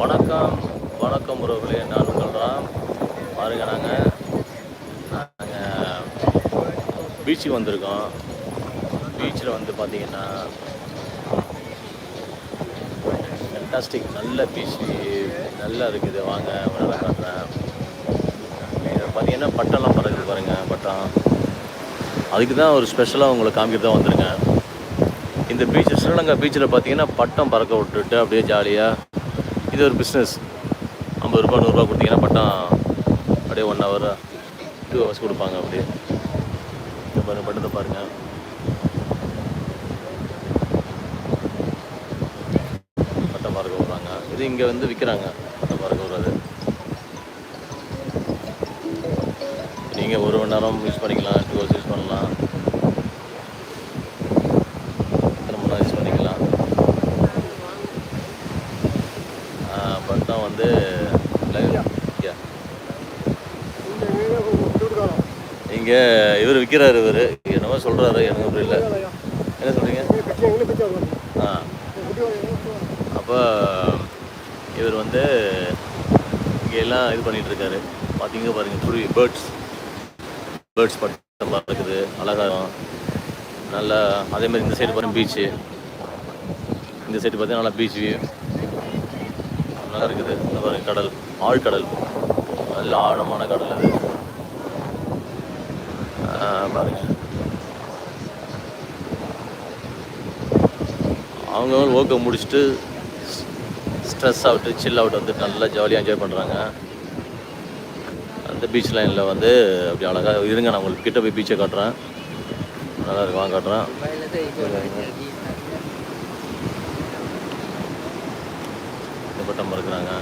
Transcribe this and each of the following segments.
வணக்கம். வணக்கம் உறவுகளே. நான் உங்கள் ராம். பாருங்க நாங்கள் நாங்கள் பீச்சுக்கு வந்திருக்கோம். பீச்சில் வந்து பார்த்தீங்கன்னா ஃபென்டாஸ்டிக் நல்ல பீச்சு நல்லா இருக்குது. வாங்க நல்லா காட்டுறேன். பார்த்தீங்கன்னா பட்டம்லாம் பறக்குது பாருங்க பட்டம். அதுக்கு தான் ஒரு ஸ்பெஷலாக உங்களை காமிக்கிட்டு தான் வந்திருக்கேன். இந்த பீச் ஸ்ரீலங்கா பீச்சில் பார்த்தீங்கன்னா பட்டம் பறக்க விட்டுட்டு அப்படியே ஜாலியாக இது ஒரு பிஸ்னஸ் ஐம்பது ரூபா நூறுரூவா கொடுத்தீங்கன்னா பட்டம் அப்படியே ஒன் ஹவர் டூ ஹவர்ஸ் கொடுப்பாங்க அப்படியே. இந்த பாருங்கள் பட்டத்தை பாருங்கள் பட்டம் பார்க்க விடுறாங்க இது இங்கே வந்து விற்கிறாங்க பட்டம் பார்க்க விடுறது நீங்கள் ஒரு மணி நேரம் யூஸ் பண்ணிக்கலாம் டூ ஹவர்ஸ் யூஸ் பண்ணலாம் எத்தனை மணி நேரம் யூஸ் பண்ணிக்கலாம் பட்டம் வந்து இங்கே இவர் விற்கிறாரு இவர். என்னமோ சொல்கிறாரு எனக்கு புரியல. என்ன சொல்கிறீங்க ஆ. அப்போ இவர் வந்து இங்கே எல்லாம் இது பண்ணிகிட்ருக்காரு பார்த்தீங்க பாருங்கள் குருவி பேர்ட்ஸ். பேர்ட்ஸ் பட்டம் இருக்குது அழகாரம் நல்லா அதே மாதிரி இந்த சைடு பாருங்கள் பீச்சு இந்த சைடு பார்த்தீங்கன்னா நல்லா பீச் வியூ நல்லா இருக்குது. இந்த கடல். ஆழ்கடல். நல்ல ஆழமான கடல் அது. ஆ, பாருங்க. அவங்க ஒர்க்கை முடிச்சுட்டு ஸ்ட்ரெஸ் அவுட்டு சில் அவுட் வந்து நல்லா ஜாலியாக என்ஜாய் பண்ணுறாங்க அந்த பீச் லைனில் வந்து அப்படி அழகாக இருங்க நான் உங்களுக்கு கிட்ட போய் பீச்சை காட்டுறேன். நல்லா இருக்கு வாங்க காட்டுறேன். இந்த பட்டம் மறுக்கிறாங்க.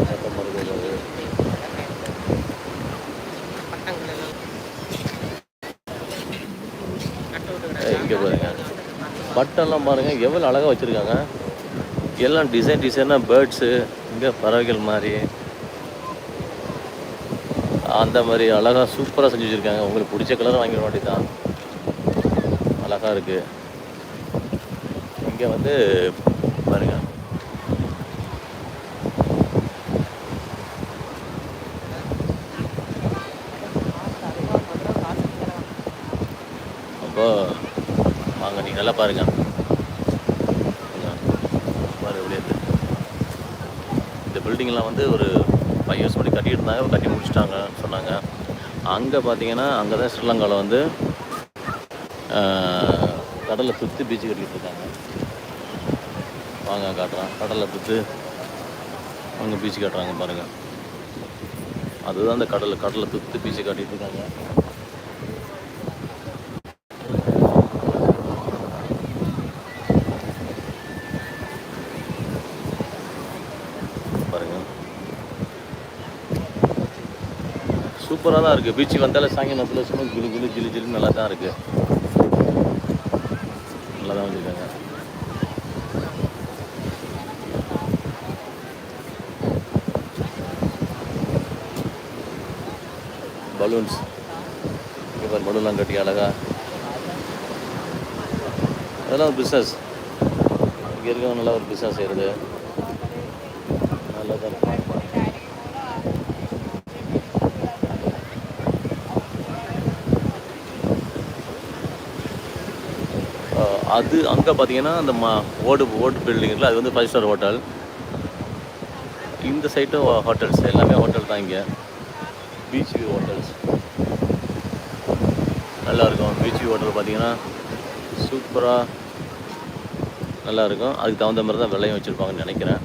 பட்டம் மறுக்கிறது. இங்கே பாருங்க. பட்டெல்லாம் பாருங்க எவ்வளோ அழகாக வச்சுருக்காங்க. எல்லாம் டிசைன் டிசைனாக பேர்ட்ஸு இங்கே பறவைகள் மாதிரி. அந்த மாதிரி அழகாக சூப்பராக செஞ்சு வச்சுருக்காங்க. உங்களுக்கு பிடிச்ச கலர் வாங்கிட வேண்டியதான் அழகாக இருக்குது இங்கே வந்து பாருங்க அப்போ வாங்க நீங்கள் நல்லா பாருங்க. பாருங்க. பாரு எப்படி இருக்கு. இந்த பில்டிங்லாம் வந்து ஒரு ஃபைவ் இயர்ஸ் முன்னாடி கட்டிட்டு இருந்தாங்க கட்டி முடிச்சிட்டாங்கன்னு சொன்னாங்க. அங்கே பார்த்தீங்கன்னா அங்கே தான் ஸ்ரீலங்காவில் வந்து கடலை சுற்றி பீச்சு கட்டிகிட்டு இருக்காங்க. வாங்க காட்டுறான். கடலை சுற்று அங்கே பீச் காட்டுறாங்க பாருங்கள் அதுதான் அந்த கடலை கடலை சுற்றி பீச்சு காட்டிட்டு இருக்காங்க பாருங்க சூப்பராக தான் இருக்குது பீச்சுக்கு வந்தாலே சாயங்காலத்தில் சும்மா குலு குலு ஜிலு ஜிலு நல்லா தான் இருக்குது நல்லா தான் வச்சுருக்காங்க பலூன்ஸ். இங்கே பலூன்லாம் கட்டி அழகா. அதெல்லாம் ஒரு பிஸ்னஸ் இங்கே இருக்கவங்க நல்லா ஒரு பிஸ்னஸ் செய்கிறது நல்லா தான் இருக்கு அஹ் அது அங்கே பார்த்தீங்கன்னா அந்த மா ஓடு ஓட்டு பில்டிங்கில் அது வந்து ஃபைவ் ஸ்டார் ஹோட்டல் இந்த சைட்டும் ஹோட்டல்ஸ் எல்லாமே ஹோட்டல் தான் இங்கே. பீச் வியூ ஹோட்டல்ஸ் நல்லாயிருக்கும் பீச் வியூ ஹோட்டல் பார்த்தீங்கன்னா சூப்பராக நல்லா இருக்கும். அதுக்கு தகுந்த மாதிரி தான் விலையும் வச்சுருப்பாங்கன்னு நினைக்கிறேன்.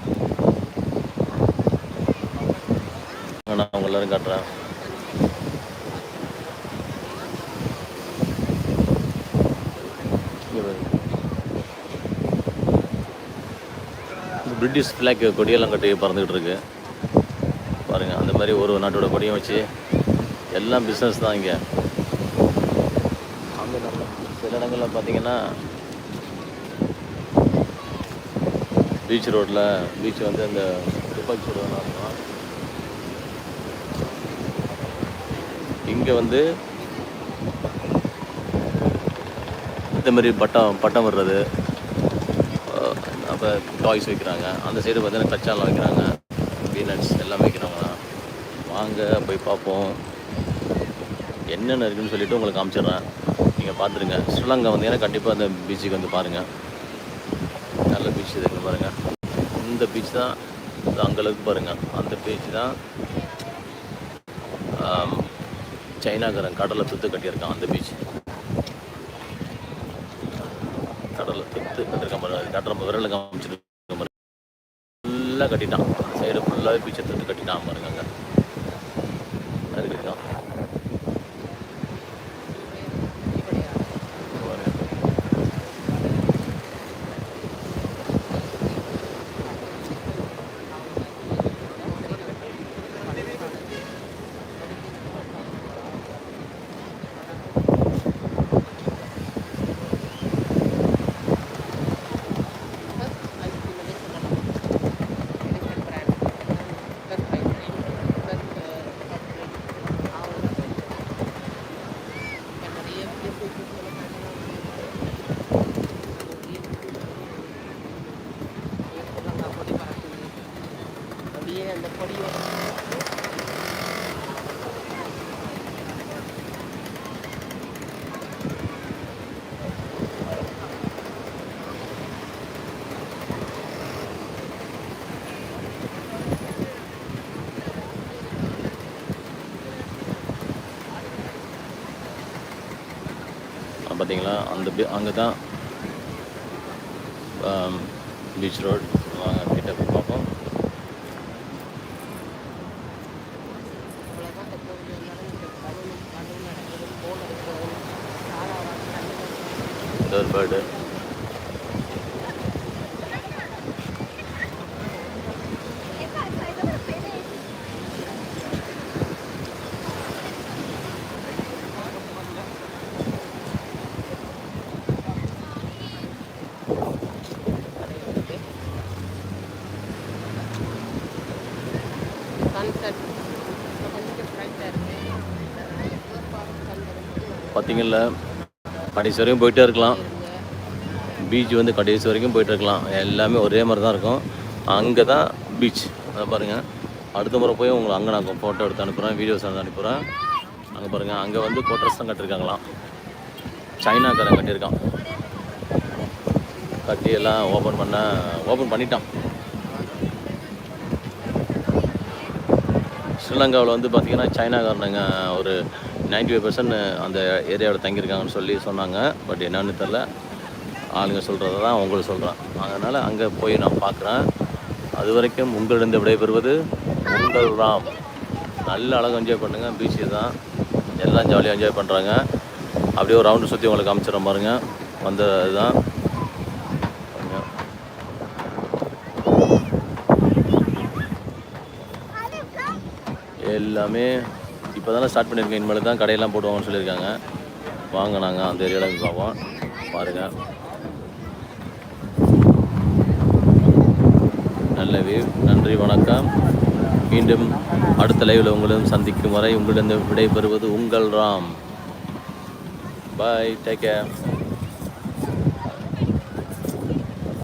நான் அவங்க எல்லோரும் காட்டுறேன் இங்க பாருங்க. இந்த பிரிட்டிஷ் ஃப்ளாக் கொடியெல்லாம் கட்டி பறந்துக்கிட்டு இருக்கு. பாருங்க அந்த மாதிரி ஒரு ஒரு நாட்டோட கொடியும் வச்சு எல்லாம் பிஸ்னஸ் தான் இங்கே. அங்கே நம்ம சில இடங்களில் பார்த்தீங்கன்னா பீச் ரோட்டில் பீச் வந்து அந்த துப்பாக்கி சுடுவதெல்லாம் இருக்கும் இங்கே வந்து இந்த மாதிரி பட்டம் பட்டம் விடுறது இப்போ டாய்ஸ் வைக்கிறாங்க. அந்த சைடு பார்த்தீங்கன்னா கச்சாலாம் வைக்கிறாங்க. பீனட்ஸ் எல்லாம் வைக்கிறாங்களா வாங்க போய் பார்ப்போம். என்னென்ன இருக்குன்னு சொல்லிட்டு உங்களுக்கு காமிச்சிடுறேன். நீங்கள் பார்த்துருங்க. ஸ்ரீலங்கா வந்தீங்கன்னா கண்டிப்பாக அந்த பீச்சுக்கு வந்து பாருங்கள் நல்ல பீச் இருக்குன்னு பாருங்கள் இந்த பீச் தான் இது பாருங்கள் அந்த பீச் தான் சைனாக்காரன் கடலை துத்து கட்டியிருக்கான் அந்த பீச் கடலை துத்து கட்டியிருக்கான் பாருங்க அது கட்டுற விரலில் காமிச்சிருக்க பாருங்க ஃபுல்லாக கட்டிட்டான். சைடு ஃபுல்லாகவே பீச்சை துத்து கட்டிட்டான் பாருங்க அங்கே அது கட்டிட்டான் பாருங்க. அப்படியே அந்த பொடியை பார்த்தீங்களா? அந்த அங்கே தான் பீச் ரோட் வாங்க கிட்ட போய் பார்ப்போம். இந்த ஒரு பேர்டு பார்த்தீங்கல்ல கடைசி வரைக்கும் போயிட்டே இருக்கலாம். பீச் வந்து கடைசி வரைக்கும் போயிட்டு இருக்கலாம். எல்லாமே ஒரே மாதிரி தான் இருக்கும். அங்கே தான் பீச் அதை பாருங்கள் அடுத்த முறை போய் உங்களை அங்கே நான் ஃபோட்டோ எடுத்து அனுப்புகிறேன் வீடியோஸ் எடுத்து அனுப்புகிறேன் அங்கே பாருங்கள் அங்கே வந்து கோட்ரஸ் தான் கட்டியிருக்காங்களாம் சைனாக்காரன் கட்டியிருக்கான். கட்டி எல்லாம் ஓப்பன் பண்ண ஓப்பன் பண்ணிட்டான். ஸ்ரீலங்காவில் வந்து பார்த்திங்கன்னா சைனாக்காரனுங்க ஒரு 95% ஃபைவ் பர்சன்ட் அந்த ஏரியாவில் தங்கியிருக்காங்கன்னு சொல்லி சொன்னாங்க. பட் என்னன்னு தெரில ஆளுங்க சொல்கிறத தான் உங்களுக்கு சொல்கிறேன் அதனால் அங்கே போய் நான் பார்க்குறேன். அது வரைக்கும் உங்களிடம் விடைபெறுவது உங்கள் ராம். நல்ல அழகாக என்ஜாய் பண்ணுங்கள் பீச்சு தான். எல்லாம் ஜாலியாக என்ஜாய் பண்ணுறாங்க அப்படியே ஒரு ரவுண்டு சுற்றி உங்களுக்கு காமிச்சிடறேன் பாருங்க. வந்த இதுதான் எல்லாமே இப்போ தானே ஸ்டார்ட் பண்ணியிருக்கேன். இனிமேல் தான் கடையெல்லாம் போடுவாங்கன்னு சொல்லியிருக்காங்க. வாங்க நாங்கள் அந்த ஏரியாவில் பார்ப்போம். பாருங்கள் நல்ல வியூ நன்றி வணக்கம். மீண்டும் அடுத்த லைவில் உங்களும் சந்திக்கும் வரை உங்களிடம் விடைபெறுவது உங்கள் ராம். Bye take care